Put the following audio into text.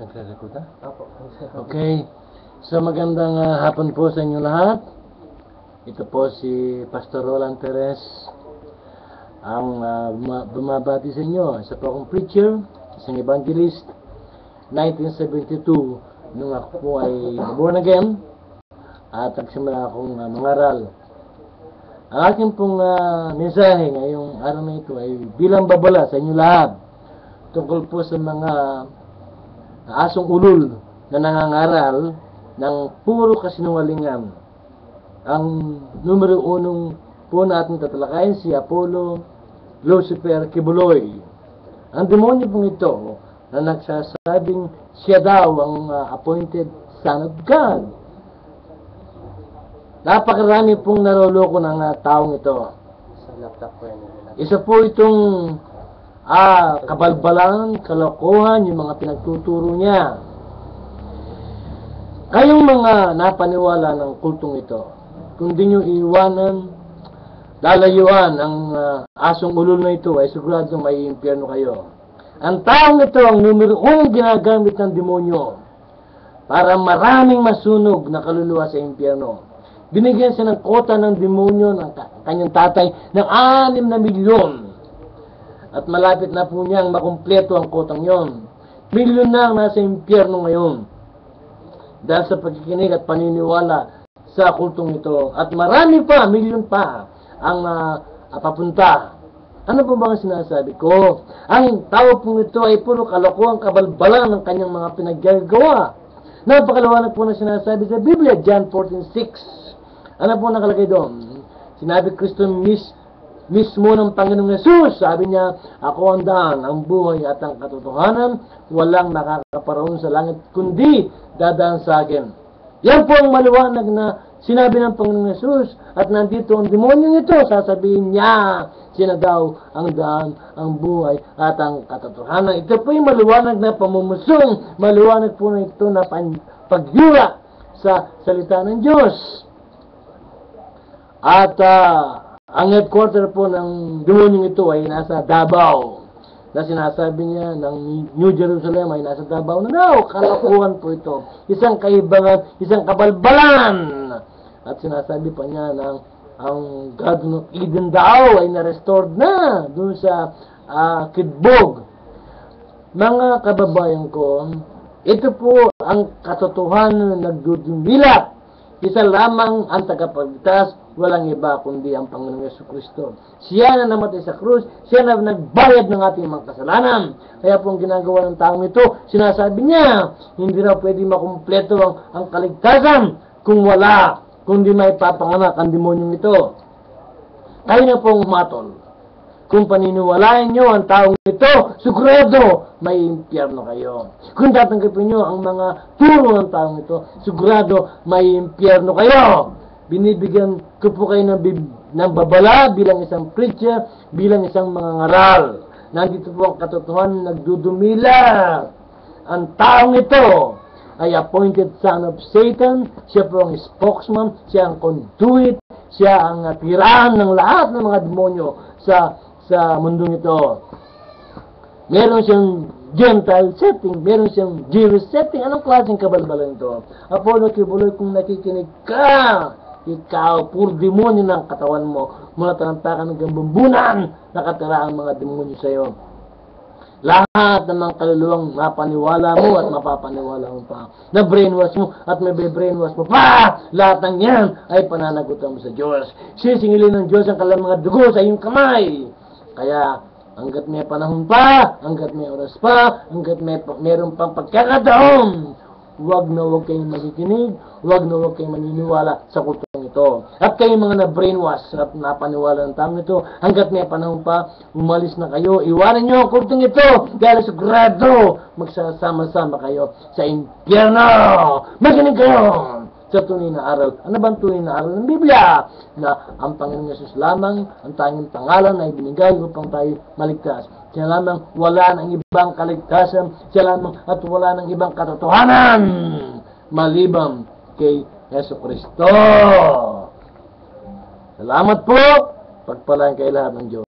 Nagre-record na? Apo. Okay. So magandang ah, hapon po sa inyo lahat. Ito po si Pastor Roland Perez ang buma- bumabati sa inyo. Isa po akong preacher, isang evangelist. 1972, nung ako po ay born again at nagsimula akong ah, mangaral. Ang aking pong ah, mensahe ngayong araw na ito ay bilang babala sa inyo lahat tungkol po sa mga asong ulol na nangangaral ng puro kasinungalingan. Ang numero unong po natin tatalakayin si Apollo Lucifer Kibuloy. Ang demonyo pong ito na nagsasabing siya daw ang uh, appointed son of God. Napakarami pong naloloko ng uh, taong ito. Isa po itong ah, kabalbalan, kalokohan, yung mga pinagtuturo niya. Kayong mga napaniwala ng kultong ito, kung di nyo iiwanan, lalayuan ang ah, asong ulol na ito, ay sigurado may impyerno kayo. Ang taong ito ang numero unong ginagamit ng demonyo para maraming masunog na kaluluwa sa impyerno. Binigyan siya ng kota ng demonyo ng ka- kanyang tatay ng anim na milyon. At malapit na po niyang makumpleto ang kotang yon. Milyon na ang nasa impyerno ngayon. Dahil sa pagkikinig at paniniwala sa kultong ito. At marami pa, milyon pa ang uh, papunta. Ano po ba sinasabi ko? Ang tao pong ito ay puro kalokohan, kabalbalan ng kanyang mga pinaggagawa. Napakalawanag po na sinasabi sa Biblia, John 14.6. Ano po nakalagay doon? Sinabi Kristo mis, mismo ng Panginoong Yesus, sabi niya, Ako ang daan, ang buhay at ang katotohanan, walang nakakaparoon sa langit, kundi dadaan sa akin. Yan po ang maliwanag na sinabi ng Panginoong Yesus at nandito ang demonyong ito, sasabihin niya, siya daw ang daan, ang buhay at ang katotohanan. Ito po yung maliwanag na pamumusong, maliwanag po na ito na pagyura sa salita ng Diyos. At ah, ang headquarter po ng demonyong ito ay nasa Davao. Na sinasabi niya ng New Jerusalem ay nasa Davao na daw. Kalakuhan po ito. Isang kaibangan, isang kabalbalan. At sinasabi pa niya ng ang Garden of Eden daw ay na-restored na doon sa ah, Kidbog. Mga kababayan ko, ito po ang katotohanan na nagdudumila. Isa lamang ang tagapagligtas, walang iba kundi ang Panginoong Yesu Kristo. Siya na namatay sa krus, siya na nagbayad ng ating mga kasalanan. Kaya po ang ginagawa ng taong ito, sinasabi niya, hindi na pwede makumpleto ang, ang kaligtasan kung wala, kundi may papanganak ang demonyong ito. Kayo na pong matol. Kung paniniwalaan nyo ang taong ito, sigurado may impyerno kayo. Kung tatanggapin nyo ang mga turo ng taong ito, sigurado may impyerno kayo. Binibigyan ko po kayo ng, ng babala bilang isang preacher, bilang isang mga ngaral. Nandito po ang katotohanan nagdudumila. Ang taong ito ay appointed son of Satan, siya po ang spokesman, siya ang conduit, siya ang tirahan ng lahat ng mga demonyo sa sa mundong ito. Meron siyang Gentile setting, meron siyang Jewish setting. Anong klaseng kabalbalan ito? Apollo Kibuloy, kung nakikinig ka, ikaw, puro demonyo ng katawan mo, mula talampakan ng gambumbunan, nakatira ang mga demonyo sa iyo. Lahat ng mga kaluluwang mapaniwala mo at mapapaniwala mo pa. Na brainwash mo at may brainwash mo pa. Lahat ng yan ay pananagutan mo sa Diyos. Sisingilin ng Diyos ang kanilang mga dugo sa iyong kamay. Kaya, hanggat may panahon pa, hanggat may oras pa, hanggat may meron pang pagkakataon, huwag na huwag kayong makikinig, huwag na huwag kayong maniniwala sa kultong ito. At kayong mga na-brainwash at napaniwala ng taong ito, hanggat may panahon pa, umalis na kayo, iwanan nyo ang kultong ito, dahil sigurado, magsasama-sama kayo sa impyerno. Makinig kayo! Sa tunay na aral. Ano ba ang tunay na aral ng Biblia? Na ang Panginoon Yesus lamang, ang tanging pangalan na ibinigay upang tayo maligtas. Siya lamang wala ng ibang kaligtasan, siya lamang at wala ng ibang katotohanan maliban kay Yesu Kristo. Salamat po. Pagpalaan kay lahat ng Diyos.